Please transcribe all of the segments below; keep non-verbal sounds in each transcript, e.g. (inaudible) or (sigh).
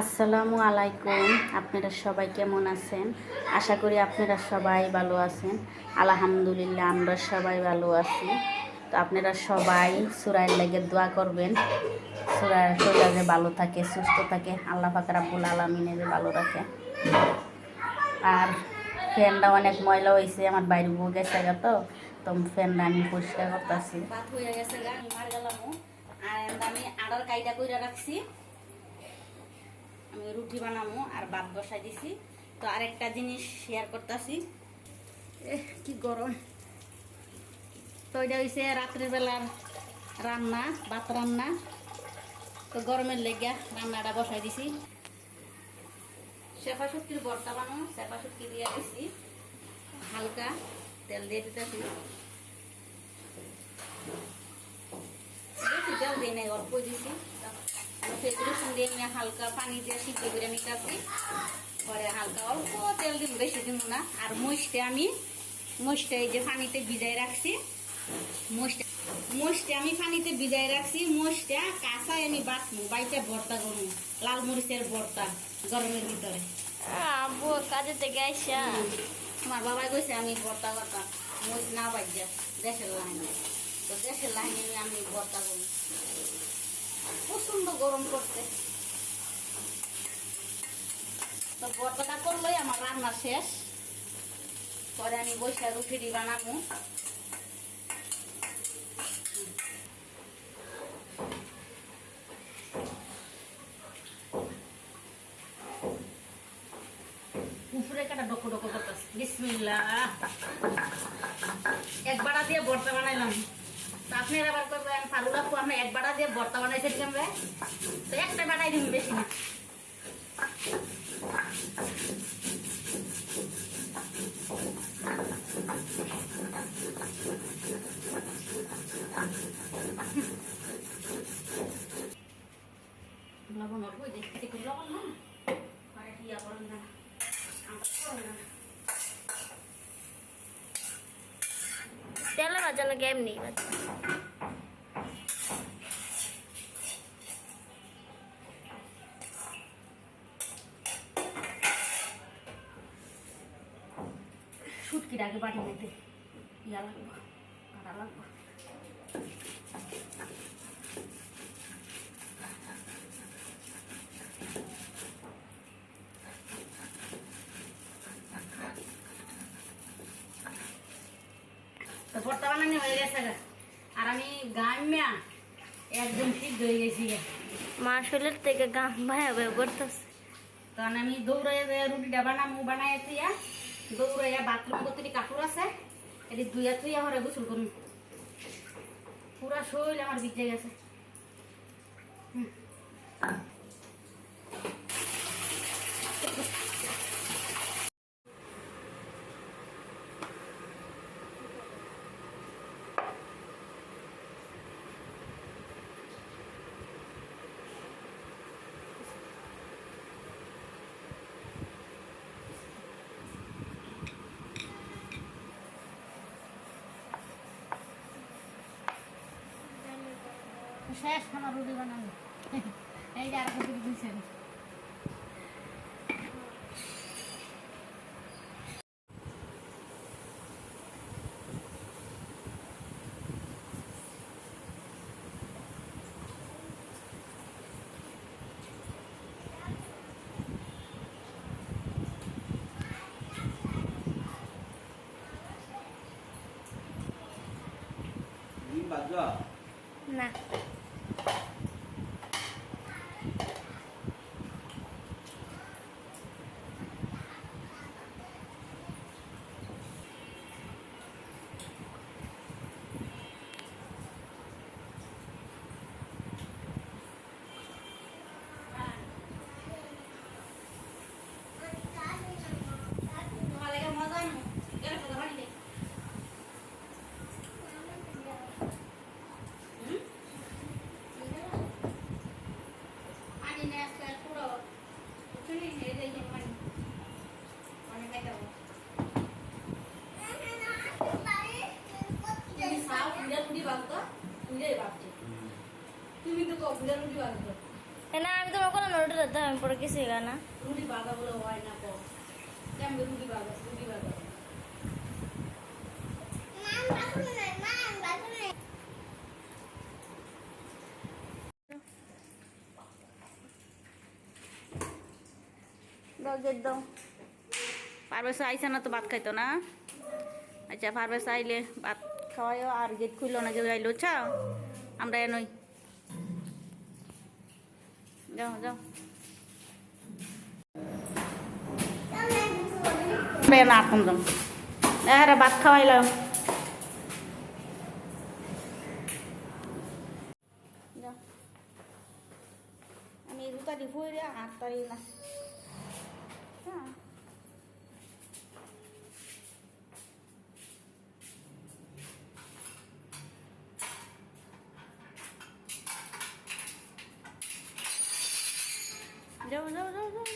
আসসালামু আলাইকুম। আপনারা সবাই কেমন আছেন? আশা করি আপনারা সবাই ভালো আছেন। আলহামদুলিল্লাহ, আমরা সবাই ভালো আছি। তো আপনারা সবাই সুরাইয়ের লেগে দোয়া করবেন। সুরায় শরীর যে ভালো থাকে, সুস্থ থাকে, আল্লাহ পাক রাব্বুল আলমিনে যে ভালো রাখে। আর ফ্যানটা অনেক ময়লা হয়েছে আমার বাইরে বউ গেছে তো। তো ফ্যানটা আমি পরিষ্কার করতেছি। আর আমি আড়ার কইরা রাখছি। আমি রুটি বানামু আর ভাত বসাই দিছি। তো আরেকটা জিনিস শেয়ার করতেছি। কি গরম। তো এটা হয়েছে রাত্রের বেলার রান্না ভাত রান্না। তো গরমের লেগে রান্নাটা বসাই দিছি। শেফা শুটকির ভর্তা বানাবো শেফা শুটকি দিয়ে দিছি। হালকা তেল দিয়ে দিতেছি। তেল দিই নাই অল্প দিছি পেঁয়াজ দিয়ে নিয়ে হালকা পানি দিয়ে সিদ্ধ করে নিতেছি পরে হালকা অল্প তেল দিন বেশি দিন না। আর মহিষটা আমি মহিষটা এই যে পানিতে ভিজাই রাখছি মহিষটা মহিষটা আমি পানিতে ভিজাই রাখছি মহিষটা কাঁচায় আমি বাটমু বাইতে ভর্তা করব লাল মরিচের ভর্তা গরমের ভিতরে আব্বু কাজে থেকে আইসা আমার বাবা কইছে আমি ভর্তা করতাম মরিচ না বাজ্যা দেশের লাইনে তো লাইনে আমি গরম করতে তো আমার রান্না শেষ। পরে আমি বানাবো। উপরে কাটা ডকো ডকো করতেছে। বিসমিল্লাহ। এক বাড়া দিয়ে ভর্তা বানাইলাম। আপনারা আবার করবেন ফালু কাকু আমরা এক বাড়া দিয়ে ভর্তা বানাইছে কেমন তো একটা বাড়াই দিন বেশি না। লবণ অল্প দেখতে লবণ না আর কি আবার আমার না তেলে বাজানো গেম নেই আগে বাটি নিতে ইয়া লাগবো কাটা লাগবো তো ভর্তা বানানি হয়ে গেছে আর আমি গামিয়া একদম ঠিক হয়ে গেছি মা শরীরের থেকে গাম ভাই ভাই করতেছে। তখন আমি দৌড়াইয়া যে রুটিটা বানামু বানাই থুইয়া দৌড়াইয়া বাথরুম করতে কাপড় আছে এটি ধুইয়া থুইয়া হরে গোসল করুন পুরা শরীর আমার ভিজে গেছে। হুম। শেষ আমার রুটি বানানো এই যে আর কিছু দিয়েছেন না তোমার লাগে মজা নু গেলে কথা বাড়ি দে পানি নিয়ে আসলে পুরো শুনি এই যে পানি পানি খাইতে হবে তুমি সাও ফুলে রুটি বাঁধতো ফুলে বাঁধছি তুমি তো কো রুটি বাঁধতো না আমি তোমার কোনো নোট তেলের দাম পরে কিছু না। রুটি বাঁধা বলে হয় না তো কেমন রুটি বাঁধা রুটি বাঁধা দাও গেট আইসা না তো ভাত খাইতো না? আচ্ছা পারবেশ আইলে ভাত খাওয়াইও আর গেট খুললো না কেউ আইলো চাও আমরা এনই যাও যাও না আপন যাম হ্যাঁ ভাত খাওয়াইলাম যাও আমি দুটা দি ফুই রে আট তারিখ না যাও যাও যাও যাও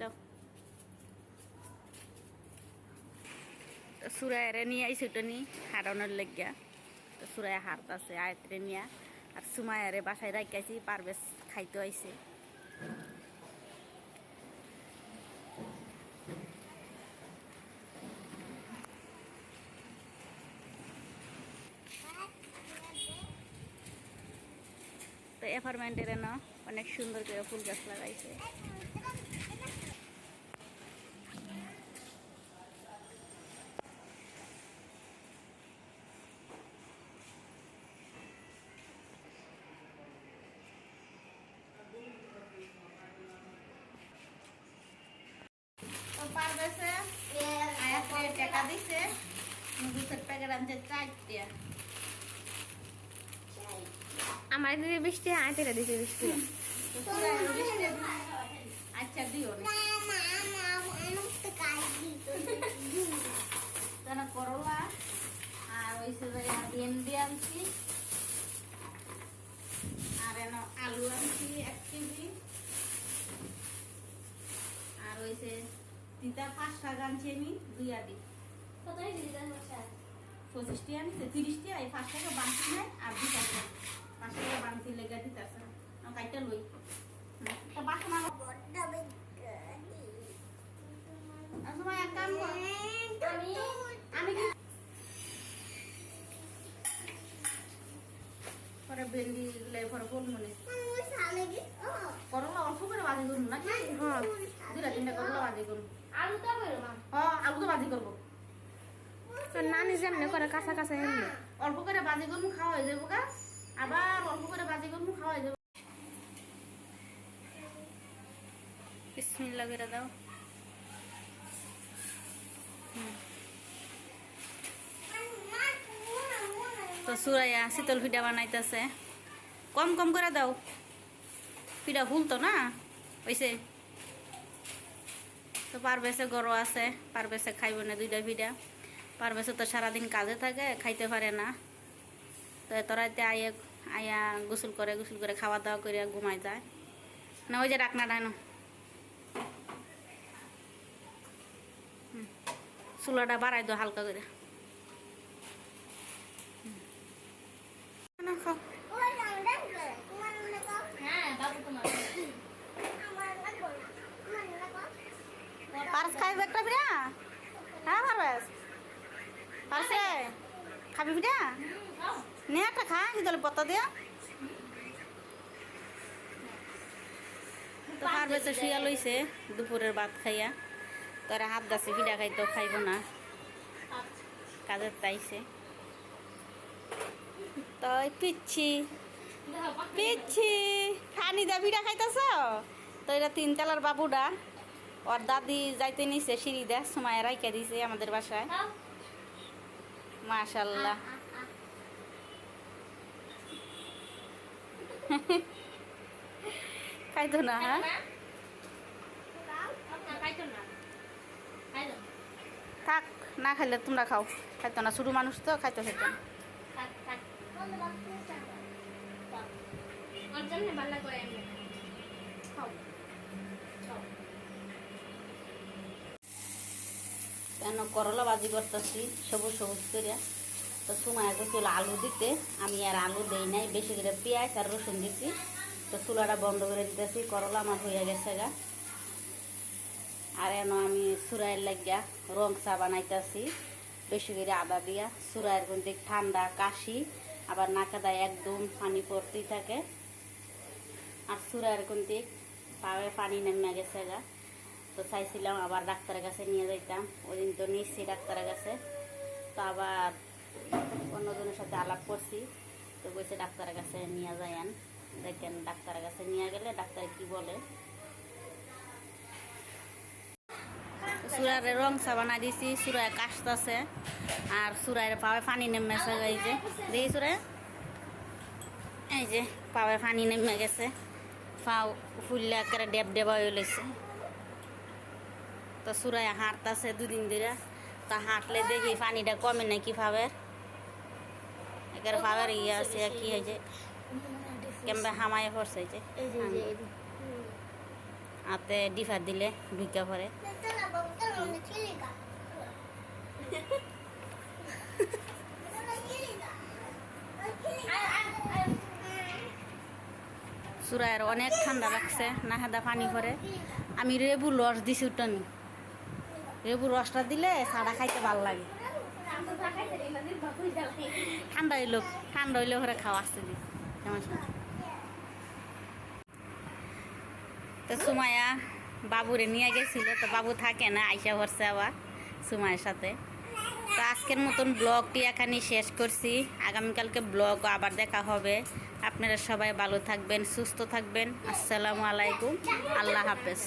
যাও। সুরায়রে নিয়ে আইসি নি হারানোর লেগিয়া। সুরায় হারত আছে, আয়তরে নিয়া। আর সুমায়ারে বাসায় রাখাইছি পারবেশ খাইতে আইছে। অ্যাপার্টমেন্টের না, অনেক সুন্দর করে ফুল গাছ লাগাইছে। পারবেছে আয়াতে টাকা দিছে। নুডলসের প্যাকেট আনছে চারটে। আমার দিদি বৃষ্টি আইতেটা দিছে বৃষ্টি। বৃষ্টি আচ্ছা দিও। না তারা করলা আর ভেন্ডি আনছি আর এন আলু আনছি এক কেজি। আর ওইসে তিতা পাঁচ আনছি আমি দুই আদি পঁচিশটি আনছে তিরিশটি এই পাঁচ টাকা বানছি নাই আর দুই টাকা টাকা বানছি লেগে দিতে আছে কাইটা লই। তা আনো। আর তোমার এক কাম কর। আমি আমি পরে ভেন্ডি লে পরে বল মনে করলা অল্প করে বাজি করব নাকি? হ্যাঁ দুটা তিনটা করলা বাজি করব। আলু তো হ্যাঁ আলু তো বাজি করব নানি যেমনি করে কাঁচা কাঁচা এমনি। অল্প করে বাজি করব খাওয়া হয়ে যাব গা। আবার অল্প করে বাজি করব খাওয়া হয়ে যাব বিসমিল্লাহ করে তো সুরাইয়া শীতল পিঠা বানাইতেছে। কম কম করে দাও। পিঠা ভুলতো না? ওইসে। তো পারবেছে গরো আছে পারবেছে খাইব না দুইটা পিঠা। পারবেছে তো সারাদিন কাজে থাকে, খাইতে পারে না। তো এত রাতে আইয়া আয়া গোসল করে গোসল করে খাওয়া দাওয়া করে ঘুমাই যায়। না ওই যে ডাকনা ডায় না হুম। চুলাটা বাড়াই দাও হালকা করে। হ্যাঁ পারস খাইবে একটা পিঠা হ্যাঁ পারস। রে খাবি পিঠা নে একটা খা তাহলে পত্তা দিয়া। তো পারবেসে শুয়া লইছে, দুপুরের ভাত খাইয়া। তোরা হাত গাছে পিঠা খাইতো খাইব না। কাজের তাইছে তো পিচ্ছি পিচ্ছি খানি দা পিঠা খাইতেছ? তো এটা তিনতলার বাবুটা ওর দাদি যাইতে নিছে সিঁড়ি দেয় সময় রাইকা দিছে আমাদের বাসায়। মাশাল্লাহ (laughs) খাইতো না হ্যাঁ? খাইতো না খাইতো থাক না খাইলে তোমরা খাও। খাইতো না ছোটো মানুষ তো খাইতো খাইতো না থাক থাক ওর জন্য ভালো করে এমনি খাও খাও কেন করলা ভাজি করতেছি, সবুজ সবুজ করে তো সময় গেছিল আলু দিতে, আমি আর আলু দেই নাই, বেশি করে পেঁয়াজ আর রসুন দিছি। তো চুলাটা বন্ধ করে দিতেছি, করলা আমার হয়ে গেছে গা। আর এন আমি সুরাইয়ের লাগিয়া রং চা বানাইতেছি, বেশি করে আদা দিয়া। সুরাইয়ের কিন্তু ঠান্ডা কাশি, আবার নাকা দেয় একদম পানি পড়তেই থাকে। আর সুরাইয়ের কিন্তু পায়ে পানি নেমে গেছে গা। তো চাইছিলাম আবার ডাক্তারের কাছে নিয়ে যাইতাম। ওই দিন তো নিচ্ছি ডাক্তারের কাছে। তো আবার অন্যজনের সাথে আলাপ করছি। তো বলছে, ডাক্তারের কাছে নিয়ে যাইয়েন দেখেন, ডাক্তারের কাছে নিয়ে গেলে ডাক্তার কি বলে? সুরার রং চা বানাই দিছি। সুরায় কাশতাছে আর সুরায়ের পাওয়ায় পানি নেমেছে এই যে। দেখি সুরায়। এই যে পাওয়ায় পানি নেমে গেছে। পাও ফুললে একেবারে ডেব ডেবা হয়ে লেছে তো সুরায় হাঁটতাছে দুদিন ধরে। তা হাঁটলে দেখি পানিটা কমে না কি পাবের একেবারে পাবের ইয়ে আছে কি হয়েছে? কেমবে হামায় এই যে। হাতে ডিফার দিলে ঢুকা পরে সুরায়ের অনেক ঠান্ডা লাগছে না হাদা পানি পরে আমি রেবু রস দিছি উঠানি। রেবু রসটা দিলে সাদা খাইতে ভালো লাগে। ঠান্ডা হইল ঠান্ডা হইলে ঘরে খাওয়া আসতে দি। সাথে। তো সুমায়া বাবুরে নিয়ে গেছিল, তো বাবু থাকে না, আইসা ভরছে আবার সুমায়ের সাথে। তো আজকের মতন ব্লগটি এখানে শেষ করছি। আগামীকালকে ব্লগ আবার দেখা হবে। আপনারা সবাই ভালো থাকবেন, সুস্থ থাকবেন। আসসালামু আলাইকুম। আল্লাহ হাফেজ।